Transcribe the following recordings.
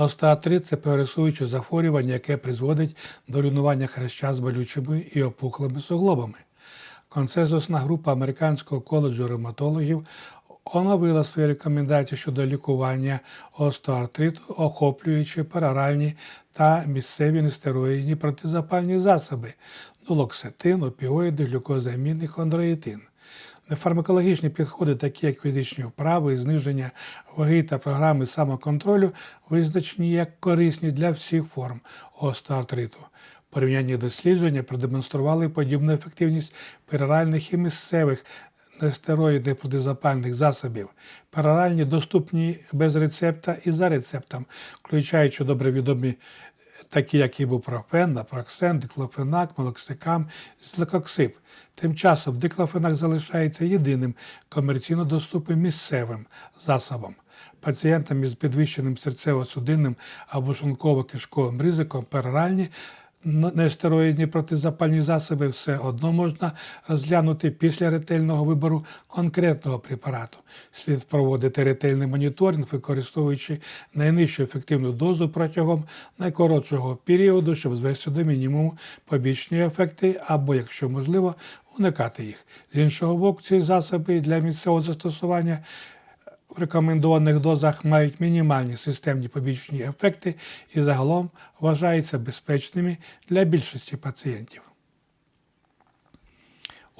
Остеоартрит – це прогресуюче захворювання, яке призводить до руйнування хряща з болючими і опухлими суглобами. Консенсусна група Американського коледжу ревматологів оновила свої рекомендації щодо лікування остеоартриту, охоплюючи пероральні та місцеві нестероїдні протизапальні засоби дулоксетин, опіоїди, глюкозамін і хондроїтин. Фармакологічні підходи, такі як фізичні вправи, зниження ваги та програми самоконтролю, визначені як корисні для всіх форм остеоартриту. Порівняння дослідження продемонстрували подібну ефективність пероральних і місцевих нестероїдних протизапальних засобів. Пероральні доступні без рецепта і за рецептом, включаючи добре відомі такі як ібупрофен, напроксен, диклофенак, молоксикам, злекоксип. Тим часом диклофенак залишається єдиним комерційно доступним місцевим засобом. Пацієнтам із підвищеним серцево-судинним або шлунково-кишковим ризиком пероральні нестероїдні протизапальні засоби все одно можна розглянути після ретельного вибору конкретного препарату. Слід проводити ретельний моніторинг, використовуючи найнижчу ефективну дозу протягом найкоротшого періоду, щоб звести до мінімуму побічні ефекти, або, якщо можливо, уникати їх. З іншого боку, ці засоби для місцевого застосування в рекомендованих дозах мають мінімальні системні побічні ефекти і загалом вважаються безпечними для більшості пацієнтів.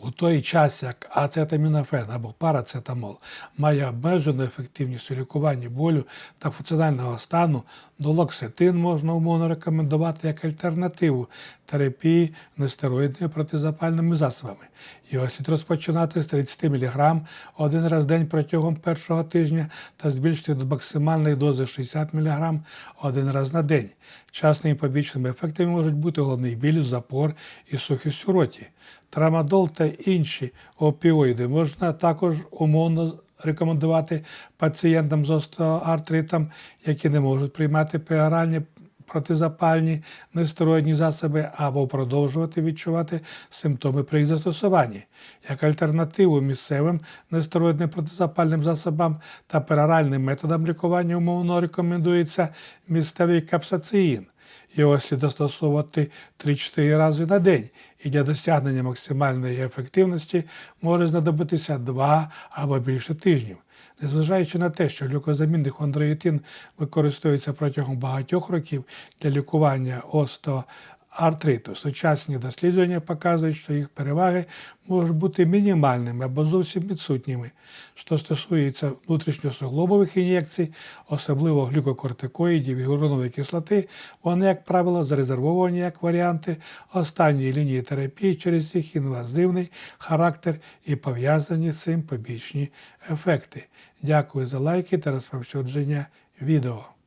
У той час, як ацетамінофен або парацетамол має обмежену ефективність у лікуванні болю та функціонального стану, долоксетин можна умовно рекомендувати як альтернативу терапії нестероїдними протизапальними засобами. Його слід розпочинати з 30 мг один раз в день протягом першого тижня та збільшити до максимальної дози 60 мг один раз на день. Частними побічними ефектами можуть бути головний біль, запор і сухість у роті. Трамадол та інші опіоїди можна також умовно рекомендувати пацієнтам з остеоартритом, які не можуть приймати пероральні протизапальні нестероїдні засоби або продовжувати відчувати симптоми при їх застосуванні. Як альтернативу місцевим нестероїдним протизапальним засобам та пероральним методам лікування умовно рекомендується місцевий капсацеїн. Його слід застосовувати 3-4 рази на день, і для досягнення максимальної ефективності може знадобитися 2 або більше тижнів. Незважаючи на те, що глюкозамінний хондроїтин використовується протягом багатьох років для лікування осто артриту. Сучасні дослідження показують, що їх переваги можуть бути мінімальними або зовсім відсутніми. Що стосується внутрішньосуглобових ін'єкцій, особливо глюкокортикоїдів і гуронової кислоти, вони, як правило, зарезервовані як варіанти останньої лінії терапії через їх інвазивний характер і пов'язані з цим побічні ефекти. Дякую за лайки та розповсюдження відео.